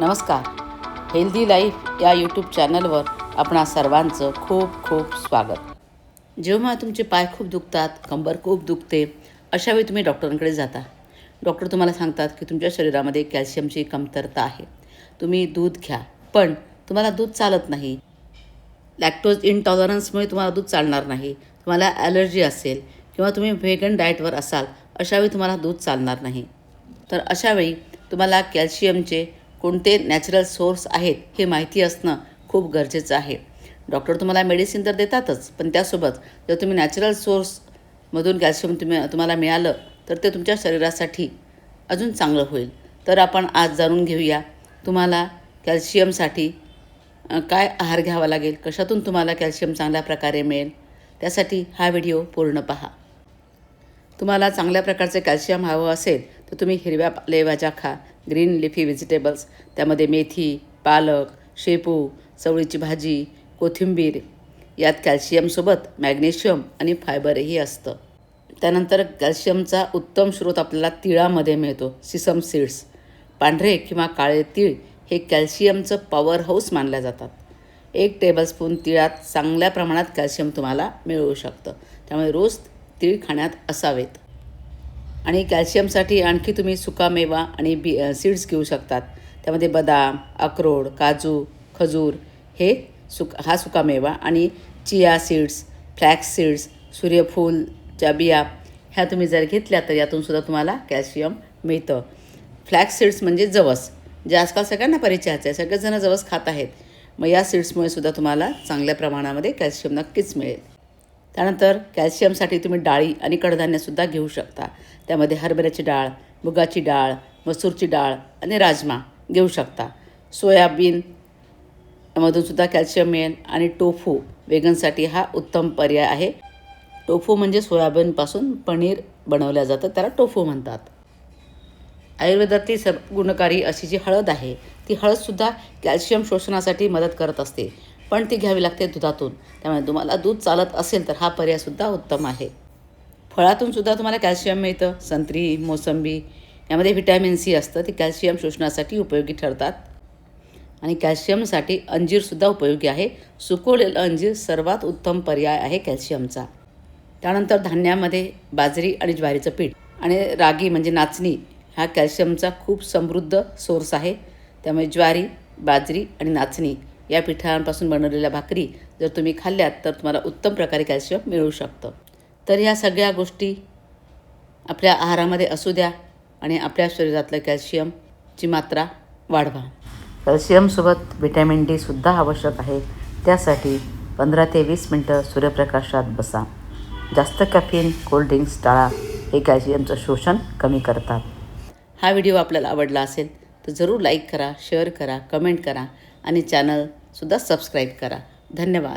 नमस्कार. Healthy life या YouTube चॅनलवर आपणा सर्वांचं खूप खूप स्वागत. जेव्हा तुमचे पाय खूप दुखतात कंबर खूप दुखते अशावेळी तुम्ही डॉक्टरांकडे जाता. डॉक्टर तुम्हाला सांगतात की तुमच्या शरीरामध्ये कॅल्शियमची कमतरता आहे. तुम्ही दूध घ्या पण तुम्हाला दूध चालत नाही. लॅक्टोज इनटॉलरन्समुळे तुम्हाला दूध चालणार नाही. तुम्हाला ॲलर्जी असेल किंवा तुम्ही व्हेगन डाएटवर असाल अशावेळी तुम्हाला दूध चालणार नाही. तर अशावेळी तुम्हाला कॅल्शियमचे कोणते नॅचरल सोर्स आहेत हे माहिती असणं खूप गरजेचं आहे. डॉक्टर तुम्हाला मेडिसिन तर देतातच पण त्यासोबत जर तुम्ही नॅचरल सोर्समधून कॅल्शियम तुम्ही तुम्हाला मिळालं तर ते तुमच्या शरीरासाठी अजून चांगलं होईल. तर आपण आज जाणून घेऊया तुम्हाला कॅल्शियमसाठी काय आहार घ्यावा लागेल कशातून तुम्हाला कॅल्शियम चांगल्या प्रकारे मिळेल त्यासाठी हा व्हिडिओ पूर्ण पहा. तुम्हाला चांगल्या प्रकारचे कॅल्शियम हवं असेल तर तुम्ही हिरव्या पालेभाज्या खा ग्रीन लिफी व्हेजिटेबल्स त्यामध्ये मेथी पालक शेपू चवळीची भाजी कोथिंबीर यात कॅल्शियमसोबत मॅग्नेशियम आणि फायबरही असतं. त्यानंतर कॅल्शियमचा उत्तम स्रोत आपल्याला तिळामध्ये मिळतो सिसम सीड्स पांढरे किंवा काळे तीळ हे कॅल्शियमचं पॉवर हाऊस मानल्या जातात. एक टेबलस्पून तिळात चांगल्या प्रमाणात कॅल्शियम तुम्हाला मिळू शकतं. त्यामुळे रोज तीळ खाण्यात असावेत. आणि कॅल्शियमसाठी आणखी तुम्ही सुकामेवा आणि बी सीड्स घेऊ शकतात. त्यामध्ये बदाम अक्रोड काजू खजूर हे सुक हा सुकामेवा आणि चिया सीड्स फ्लॅक्स सीड्स सूर्यफूलच्या बिया ह्या तुम्ही जर घेतल्या तर यातून सुद्धा तुम्हाला कॅल्शियम मिळतं. फ्लॅक्स सीड्स म्हणजे जवस जे आजकाल सगळ्यांना परिचयाचं आहे. सगळेजण जवस खात आहेत. मग या सीड्समुळे सुद्धा तुम्हाला चांगल्या प्रमाणामध्ये कॅल्शियम नक्कीच मिळेल. त्यानंतर कॅल्शियमसाठी तुम्ही डाळी आणि कडधान्यसुद्धा घेऊ शकता. त्यामध्ये हरभऱ्याची डाळ मुगाची डाळ मसूरची डाळ आणि राजमा घेऊ शकता. सोयाबीन मधूनसुद्धा कॅल्शियम मिळेल आणि टोफू वेगनसाठी हा उत्तम पर्याय आहे. टोफू म्हणजे सोयाबीनपासून पनीर बनवलं जातं त्याला टोफू म्हणतात. आयुर्वेदातली सर्व गुणकारी अशी जी हळद आहे ती हळदसुद्धा कॅल्शियम शोषणासाठी मदत करत असते. पण ती घ्यावी लागते दुधातून. त्यामुळे तुम्हाला दूध चालत असेल तर हा पर्यायसुद्धा उत्तम आहे. फळातून सुद्धा तुम्हाला कॅल्शियम मिळतं संत्री मोसंबी यामध्ये व्हिटॅमिन सी असतं. ते कॅल्शियम शोषणासाठी उपयोगी ठरतात. आणि कॅल्शियमसाठी अंजीरसुद्धा उपयोगी आहे. सुकवलेलं अंजीर सर्वात उत्तम पर्याय आहे कॅल्शियमचा. त्यानंतर धान्यामध्ये बाजरी आणि ज्वारीचं पीठ आणि रागी म्हणजे नाचणी हा कॅल्शियमचा खूप समृद्ध सोर्स आहे. त्यामुळे ज्वारी बाजरी आणि नाचणी या पिठांपासून बनवलेल्या भाकरी जर तुम्ही खाल्ल्यात तर तुम्हाला उत्तम प्रकारे कॅल्शियम मिळू शकतं. तर ह्या सगळ्या गोष्टी आपल्या आहारामध्ये असू द्या आणि आपल्या शरीरातलं कॅल्शियमची मात्रा वाढवा. कॅल्शियमसोबत व्हिटॅमिन डीसुद्धा आवश्यक आहे. त्यासाठी पंधरा ते वीस मिनटं सूर्यप्रकाशात बसा. जास्त कॅफिन कोल्ड्रिंक्स टाळा. हे कॅल्शियमचं शोषण कमी करतात. हा व्हिडिओ आपल्याला आवडला असेल तर जरूर लाईक करा शेअर करा कमेंट करा. आणि चॅनलसुद्धा सबस्क्राईब करा. धन्यवाद.